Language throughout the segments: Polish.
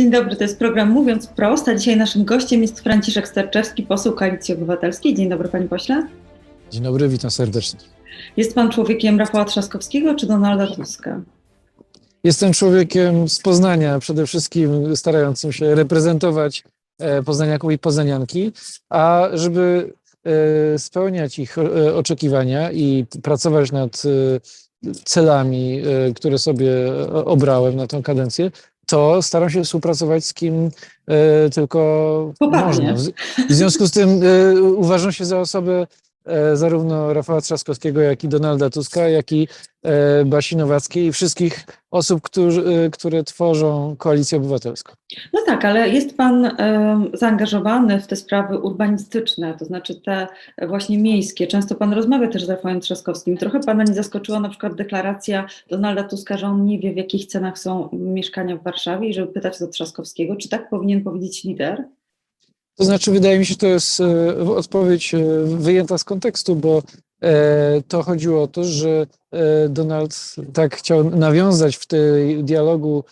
Dzień dobry, to jest program Mówiąc Prost, a dzisiaj naszym gościem jest Franciszek Sterczewski, poseł Koalicji Obywatelskiej. Dzień dobry, panie pośle. Dzień dobry, witam serdecznie. Jest pan człowiekiem Rafała Trzaskowskiego czy Donalda Tuska? Jestem człowiekiem z Poznania, przede wszystkim starającym się reprezentować e, poznaniaków i poznanianki, a żeby e, spełniać ich e, oczekiwania i pracować nad celami, które sobie obrałem na tę kadencję, to staram się współpracować z kim e, tylko Popadnie. można. W, związku z tym e, uważam się za osobę zarówno Rafała Trzaskowskiego, jak i Donalda Tuska, jak i e, Basi Nowackiej i wszystkich osób, którzy, e, które tworzą Koalicję Obywatelską. No tak, ale jest pan zaangażowany w te sprawy urbanistyczne, to znaczy te e, właśnie miejskie. Często pan rozmawia też z Rafałem Trzaskowskim. Trochę pana nie zaskoczyła na przykład deklaracja Donalda Tuska, że on nie wie, w jakich cenach są mieszkania w Warszawie i żeby pytać do Trzaskowskiego, czy tak powinien powiedzieć lider? To znaczy, wydaje mi się, to jest e, odpowiedź e, wyjęta z kontekstu, bo e, to chodziło o to, że Donald tak chciał nawiązać w tym dialogu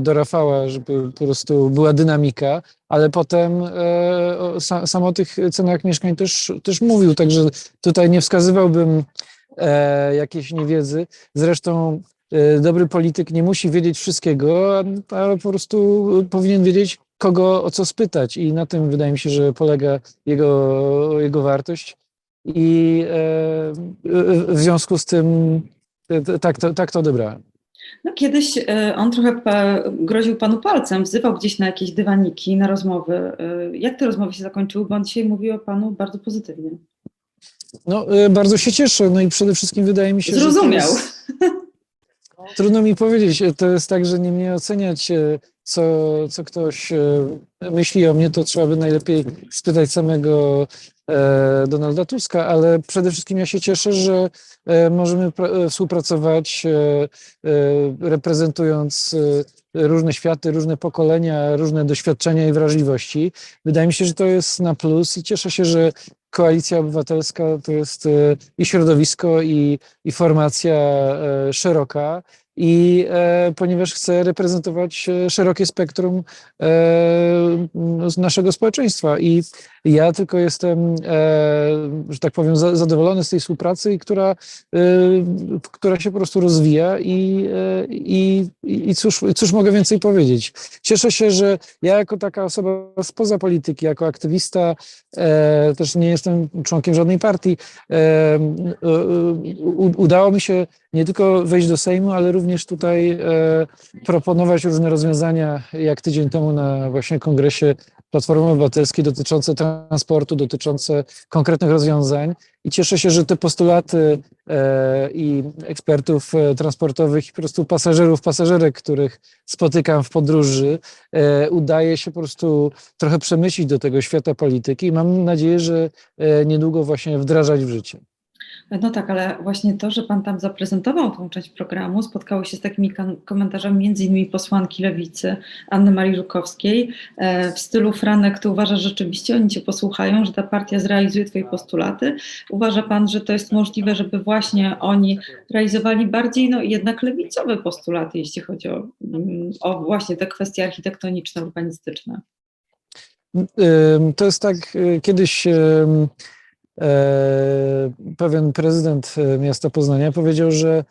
do Rafała, żeby po prostu była dynamika, ale potem sam o tych cenach mieszkań też, też mówił, także tutaj nie wskazywałbym jakiejś niewiedzy. Zresztą dobry polityk nie musi wiedzieć wszystkiego, ale po prostu powinien wiedzieć, kogo o co spytać i na tym wydaje mi się, że polega jego, jego wartość i e, w związku z tym e, tak to, tak to odebrałem. No kiedyś e, on trochę groził panu palcem, wzywał gdzieś na jakieś dywaniki, na rozmowy. Jak te rozmowy się zakończyły? Bo on dzisiaj mówi o panu bardzo pozytywnie. No, bardzo się cieszę, no i przede wszystkim wydaje mi się, Zrozumiał. jest, trudno mi powiedzieć, to jest tak, że nie mnie oceniać, co, co ktoś e, myśli o mnie, to trzeba by najlepiej spytać samego e, Donalda Tuska, ale przede wszystkim ja się cieszę, że e, możemy pra- współpracować, reprezentując różne światy, różne pokolenia, różne doświadczenia i wrażliwości. Wydaje mi się, że to jest na plus i cieszę się, że Koalicja Obywatelska to jest i środowisko, i, i formacja szeroka. I e, ponieważ chcę reprezentować e, szerokie spektrum e, naszego społeczeństwa. I ja tylko jestem, e, że tak powiem, za, zadowolony z tej współpracy, która, e, która się po prostu rozwija. I, e, i, i cóż, cóż mogę więcej powiedzieć? Cieszę się, że ja jako taka osoba spoza polityki, jako aktywista, e, też nie jestem członkiem żadnej partii, e, u, udało mi się nie tylko wejść do Sejmu, ale również tutaj e, proponować różne rozwiązania, jak tydzień temu na właśnie kongresie Platformy Obywatelskiej dotyczące transportu, dotyczące konkretnych rozwiązań. I cieszę się, że te postulaty e, i ekspertów e, transportowych i po prostu pasażerów, pasażerek, których spotykam w podróży, e, udaje się po prostu trochę przemyślić do tego świata polityki i mam nadzieję, że niedługo właśnie wdrażać w życie. No tak, ale właśnie to, że pan tam zaprezentował tą część programu, spotkało się z takimi komentarzami między innymi posłanki Lewicy, Anny Marii Żukowskiej, e, w stylu Franek, ty uważasz rzeczywiście, oni cię posłuchają, że ta partia zrealizuje twoje postulaty? Uważa pan, że to jest możliwe, żeby właśnie oni realizowali bardziej, no jednak lewicowe postulaty, jeśli chodzi o, mm, o właśnie te kwestie architektoniczne, urbanistyczne? Ym, To jest tak, y, kiedyś e, pewien prezydent e, miasta Poznania powiedział, że e,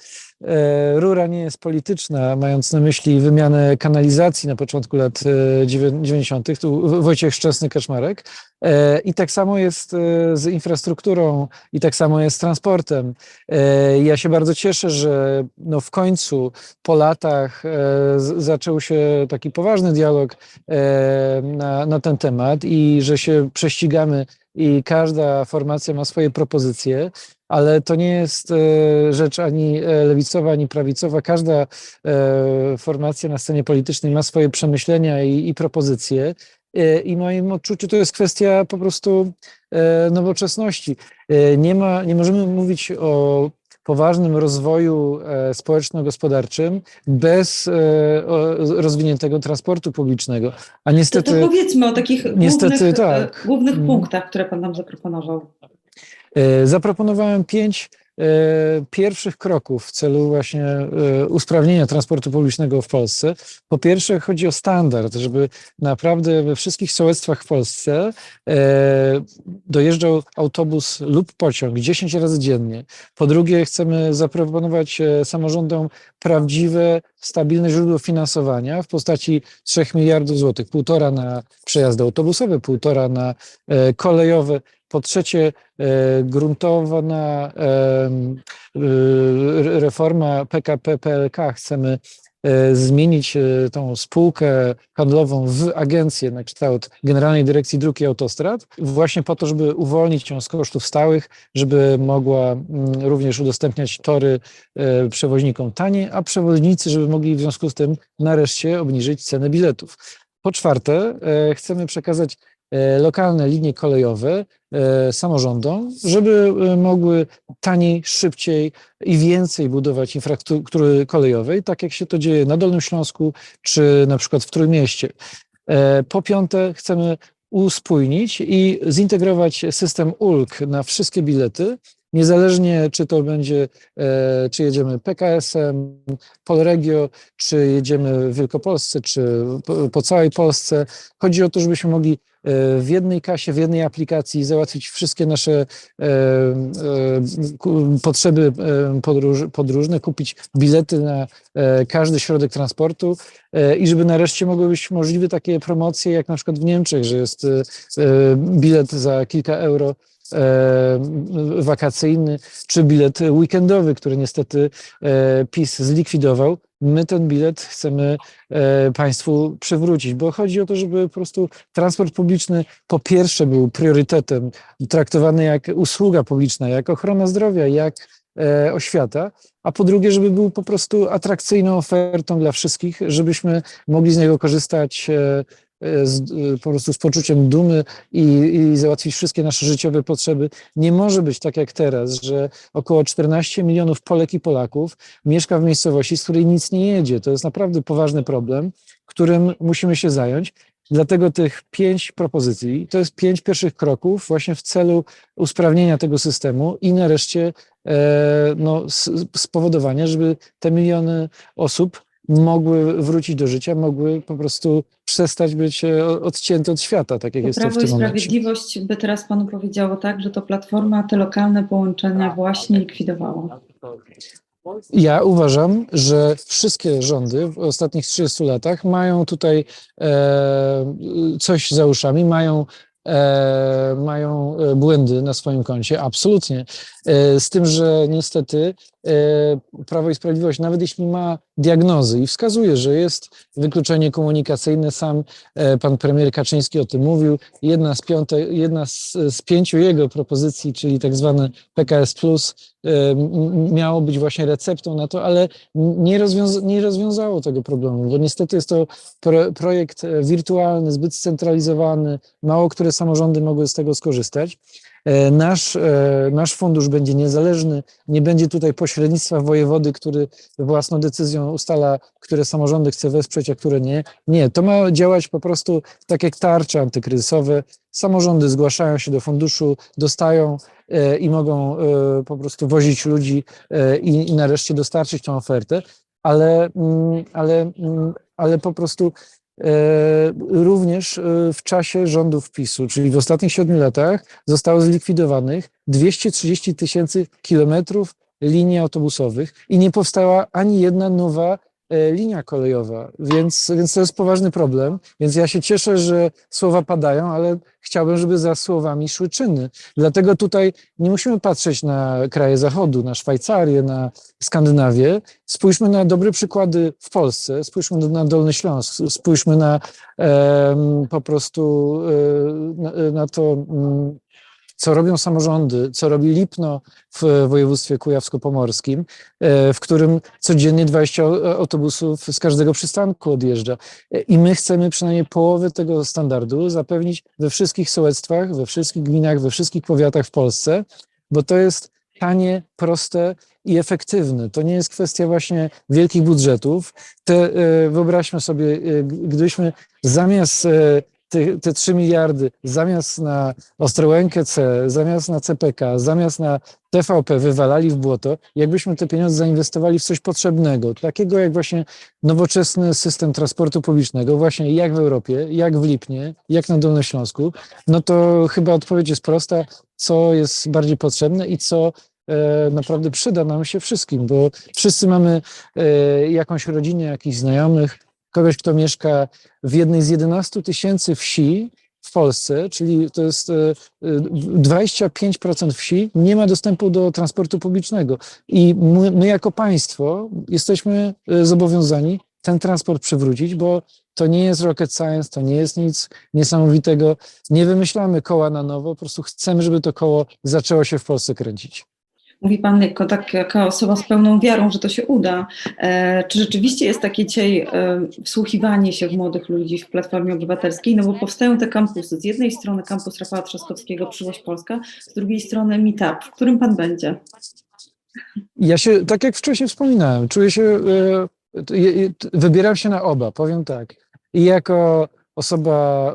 rura nie jest polityczna, mając na myśli wymianę kanalizacji na początku lat e, dziewię- 90. Tu Wojciech Szczesny-Kaczmarek. E, I tak samo jest e, z infrastrukturą, i tak samo jest z transportem. E, Ja się bardzo cieszę, że no w końcu po latach e, zaczął się taki poważny dialog e, na, na ten temat i że się prześcigamy i każda formacja ma swoje propozycje, ale to nie jest e, rzecz ani e, lewicowa, ani prawicowa. Każda e, formacja na scenie politycznej ma swoje przemyślenia i, i propozycje. I w moim odczuciu to jest kwestia po prostu nowoczesności. Nie, ma, nie możemy mówić o poważnym rozwoju społeczno-gospodarczym bez rozwiniętego transportu publicznego. A To, niestety. to powiedzmy o takich niestety głównych, tak. e, głównych Mm. punktach, które pan nam zaproponował. E, Zaproponowałem pięć pierwszych kroków w celu właśnie e, usprawnienia transportu publicznego w Polsce. Po pierwsze chodzi o standard, żeby naprawdę we wszystkich sołectwach w Polsce e, dojeżdżał autobus lub pociąg 10 razy dziennie. Po drugie chcemy zaproponować e, samorządom prawdziwe, stabilne źródło finansowania w postaci 3 miliardów złotych, półtora na przejazdy autobusowe, półtora na e, kolejowe. Po trzecie, e, gruntowana e, reforma PKP PLK. Chcemy e, zmienić tą spółkę handlową w agencję na kształt Generalnej Dyrekcji Dróg i Autostrad, właśnie po to, żeby uwolnić ją z kosztów stałych, żeby mogła również udostępniać tory przewoźnikom taniej, a przewoźnicy, żeby mogli w związku z tym nareszcie obniżyć cenę biletów. Po czwarte, chcemy przekazać lokalne linie kolejowe e, samorządom, żeby e, mogły taniej, szybciej i więcej budować infrastruktury kolejowej, tak jak się to dzieje na Dolnym Śląsku czy na przykład w Trójmieście. E, Po piąte, chcemy uspójnić i zintegrować system ulg na wszystkie bilety, niezależnie czy to będzie, e, czy jedziemy PKS-em, Polregio, czy jedziemy w Wielkopolsce, czy po, całej Polsce. Chodzi o to, żebyśmy mogli e, w jednej kasie, w jednej aplikacji załatwić wszystkie nasze e, potrzeby podróż, podróżne, kupić bilety na każdy środek transportu i żeby nareszcie mogły być możliwe takie promocje, jak na przykład w Niemczech, że jest bilet za kilka euro wakacyjny, czy bilet weekendowy, który niestety e, PiS zlikwidował. My ten bilet chcemy e, Państwu przywrócić, bo chodzi o to, żeby po prostu transport publiczny po pierwsze był priorytetem, traktowany jak usługa publiczna, jak ochrona zdrowia, jak e, oświata, a po drugie, żeby był po prostu atrakcyjną ofertą dla wszystkich, żebyśmy mogli z niego korzystać e, e, z, e, po prostu z poczuciem dumy i, i załatwić wszystkie nasze życiowe potrzeby. Nie może być tak jak teraz, że około 14 milionów Polek i Polaków mieszka w miejscowości, z której nic nie jedzie. To jest naprawdę poważny problem, którym musimy się zająć. Dlatego tych pięć propozycji to jest pięć pierwszych kroków właśnie w celu usprawnienia tego systemu i nareszcie e, no, spowodowania, żeby te miliony osób mogły wrócić do życia, mogły po prostu przestać być e, odcięte od świata, tak jak To jest to w Prawo i tym momencie. Sprawiedliwość by teraz panu powiedziało tak, że to Platforma te lokalne połączenia właśnie likwidowała. Ja uważam, że wszystkie rządy w ostatnich 30 latach mają tutaj e, coś za uszami, mają, mają e, błędy na swoim koncie, absolutnie. E, z tym, że niestety e, Prawo i Sprawiedliwość, nawet jeśli ma diagnozy i wskazuje, że jest wykluczenie komunikacyjne, sam e, pan premier Kaczyński o tym mówił, jedna z, piąte, jedna z, z pięciu jego propozycji, czyli tak zwany PKS e, miało być właśnie receptą na to, ale nie, rozwiąza- nie rozwiązało tego problemu, bo niestety jest to pro, projekt e, wirtualny, zbyt scentralizowany, mało które samorządy mogły z tego skorzystać. E, Nasz, e, nasz fundusz będzie niezależny, nie będzie tutaj pośrednictwa wojewody, który własną decyzją ustala, które samorządy chce wesprzeć, a które nie. Nie, to ma działać po prostu tak jak tarcze antykryzysowe. Samorządy zgłaszają się do funduszu, dostają e, i mogą e, po prostu wozić ludzi e, i, nareszcie dostarczyć tą ofertę, ale, mm, ale, mm, ale po prostu e, również e, w czasie rządów PiSu, czyli w ostatnich siedmiu latach zostało zlikwidowanych 230 tysięcy kilometrów linii autobusowych i nie powstała ani jedna nowa e, linia kolejowa, więc, więc to jest poważny problem. Więc ja się cieszę, że słowa padają, ale chciałbym, żeby za słowami szły czyny. Dlatego tutaj nie musimy patrzeć na kraje Zachodu, na Szwajcarię, na Skandynawię. Spójrzmy na dobre przykłady w Polsce, spójrzmy na Dolny Śląsk, spójrzmy na em, po prostu e, na, na to, mm, co robią samorządy, co robi Lipno w województwie kujawsko-pomorskim, e, w którym codziennie 20 autobusów z każdego przystanku odjeżdża. E, I my chcemy przynajmniej połowę tego standardu zapewnić we wszystkich sołectwach, we wszystkich gminach, we wszystkich powiatach w Polsce, bo to jest tanie, proste i efektywne. To nie jest kwestia właśnie wielkich budżetów. Te, e, wyobraźmy sobie, e, gdybyśmy zamiast e, te, te 3 miliardy zamiast na Ostrołękę C, zamiast na CPK, zamiast na TVP wywalali w błoto, jakbyśmy te pieniądze zainwestowali w coś potrzebnego, takiego jak właśnie nowoczesny system transportu publicznego, właśnie jak w Europie, jak w Lipnie, jak na Dolnym Śląsku, no to chyba odpowiedź jest prosta, co jest bardziej potrzebne i co e, naprawdę przyda nam się wszystkim, bo wszyscy mamy e, jakąś rodzinę, jakichś znajomych, kogoś, kto mieszka w jednej z 11 tysięcy wsi w Polsce, czyli to jest e, e, 25% wsi, nie ma dostępu do transportu publicznego. I my, my jako państwo jesteśmy e, zobowiązani ten transport przywrócić, bo to nie jest rocket science, to nie jest nic niesamowitego. Nie wymyślamy koła na nowo, po prostu chcemy, żeby to koło zaczęło się w Polsce kręcić. Mówi Pan jako taka osoba z pełną wiarą, że to się uda. E, czy rzeczywiście jest takie dzisiaj e, wsłuchiwanie się w młodych ludzi w Platformie Obywatelskiej? No bo powstają te kampusy. Z jednej strony kampus Rafała Trzaskowskiego, Przyszłość Polska, z drugiej strony Meetup. W którym Pan będzie? Ja się, tak jak wcześniej wspominałem, czuję się, e, wybieram się na oba, powiem tak. I jako osoba,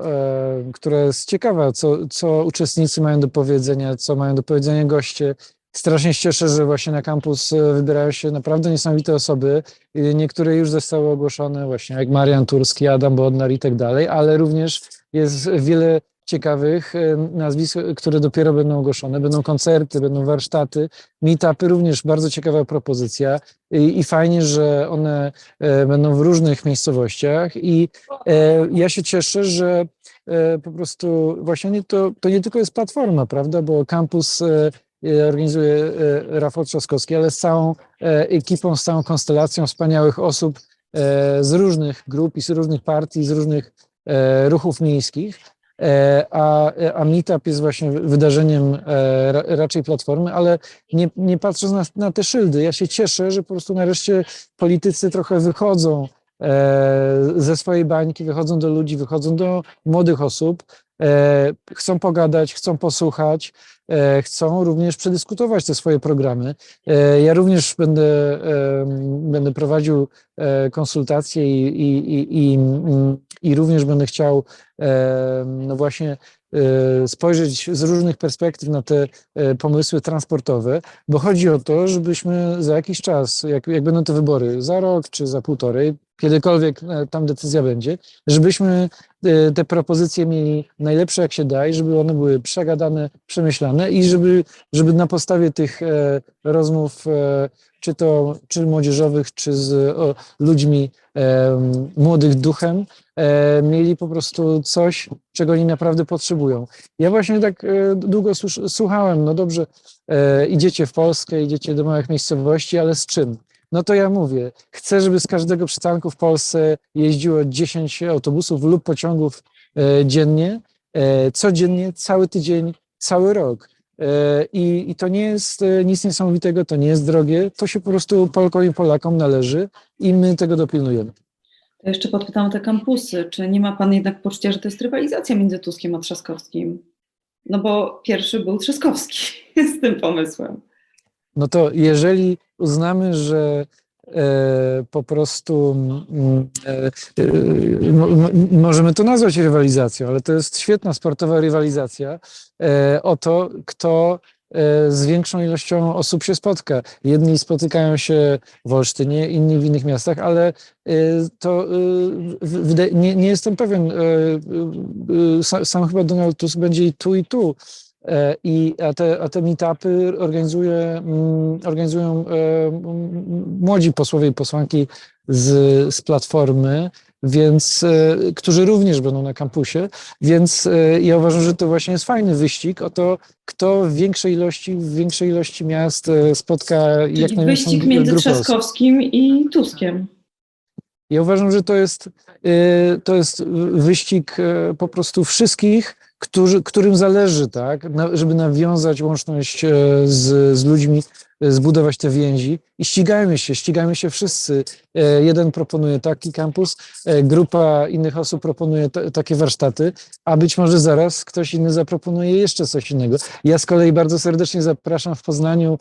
która jest ciekawa, co, co uczestnicy mają do powiedzenia, co mają do powiedzenia goście, strasznie się cieszę, że właśnie na kampus e, wybierają się naprawdę niesamowite osoby. I Niektóre już zostały ogłoszone, właśnie jak Marian Turski, Adam Bodnar i tak dalej, ale również jest wiele ciekawych e, nazwisk, które dopiero będą ogłoszone. Będą koncerty, będą warsztaty, meetupy, również bardzo ciekawa propozycja i, i fajnie, że one e, będą w różnych miejscowościach i e, ja się cieszę, że e, po prostu właśnie nie, to, to nie tylko jest platforma, prawda, bo kampus e, e, organizuje e, Rafał Trzaskowski, ale z całą e, ekipą, z całą konstelacją wspaniałych osób e, z różnych grup i z różnych partii, z różnych e, ruchów miejskich. A, a Meetup jest właśnie wydarzeniem ra, raczej platformy, ale nie, nie patrząc na, na te szyldy, ja się cieszę, że po prostu nareszcie politycy trochę wychodzą ze swojej bańki, wychodzą do ludzi, wychodzą do młodych osób, chcą pogadać, chcą posłuchać, e, chcą również przedyskutować te swoje programy. E, Ja również będę, będę prowadził e, konsultacje i, i, i, i, i również będę chciał no właśnie e, spojrzeć z różnych perspektyw na te e, pomysły transportowe, bo chodzi o to, żebyśmy za jakiś czas, jak, jak będą te wybory, za rok czy za półtorej, kiedykolwiek e, tam decyzja będzie, żebyśmy e, te propozycje mieli najlepsze jak się da i żeby one były przegadane, przemyślane i żeby, żeby na podstawie tych e, rozmów, czy to czy młodzieżowych, czy z ludźmi młodych duchem, mieli po prostu coś, czego oni naprawdę potrzebują. Ja właśnie tak długo słuchałem, no dobrze, idziecie w Polskę, idziecie do małych miejscowości, ale z czym? No to ja mówię, chcę, żeby z każdego przystanku w Polsce jeździło 10 autobusów lub pociągów e, dziennie, e, codziennie, cały tydzień, cały rok. E, I, I to nie jest nic niesamowitego, to nie jest drogie, to się po prostu Polkom i Polakom należy i my tego dopilnujemy. To jeszcze podpytam o te kampusy. Czy nie ma Pan jednak poczucia, że to jest rywalizacja między Tuskiem a Trzaskowskim? No bo pierwszy był Trzaskowski z tym pomysłem. No to jeżeli uznamy, że e, po prostu mm, e, mo- mo- możemy to nazwać rywalizacją, ale to jest świetna sportowa rywalizacja e, o to, kto z większą ilością osób się spotka. Jedni spotykają się w Olsztynie, inni w innych miastach, ale to nie, nie jestem pewien. Sam, sam chyba Donald Tusk będzie i tu, i tu. E, I, a, te, a te meetupy organizuje, mm, organizują e, m, młodzi posłowie i posłanki z, z Platformy, więc, e, którzy również będą na kampusie, więc ja uważam, że to właśnie jest fajny wyścig o to, kto w większej ilości, w większej ilości miast spotka jak Czyli największą wyścig między grupę osób. Trzaskowskim i Tuskiem. Ja uważam, że to jest, to jest wyścig po prostu wszystkich, którzy, którym zależy, tak, na, żeby nawiązać łączność e, z, z ludźmi, e, zbudować te więzi i ścigajmy się, ścigajmy się wszyscy. E, Jeden proponuje taki kampus, grupa innych osób proponuje ta- takie warsztaty, a być może zaraz ktoś inny zaproponuje jeszcze coś innego. Ja z kolei bardzo serdecznie zapraszam w Poznaniu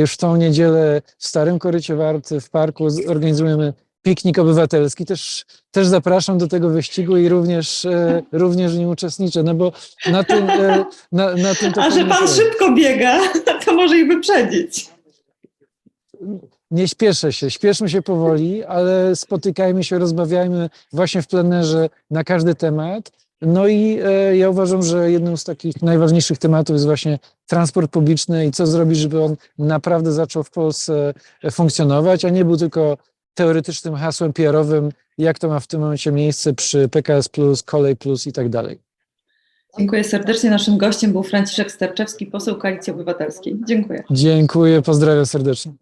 już w tą niedzielę w Starym Korycie Warty, w parku organizujemy piknik obywatelski. Też, też zapraszam do tego wyścigu i również, e, również w nim uczestniczę, no bo na tym, e, na, na tym to A że pan szybko biega, to może ich wyprzedzić. Nie śpieszę się, śpieszmy się powoli, ale spotykajmy się, rozmawiajmy właśnie w plenerze na każdy temat. No i e, ja uważam, że jednym z takich najważniejszych tematów jest właśnie transport publiczny i co zrobić, żeby on naprawdę zaczął w Polsce funkcjonować, a nie był tylko teoretycznym hasłem PR-owym, jak to ma w tym momencie miejsce przy PKS, Kolej Plus i tak dalej. Dziękuję serdecznie. Naszym gościem był Franciszek Sterczewski, poseł Koalicji Obywatelskiej. Dziękuję. Dziękuję, pozdrawiam serdecznie.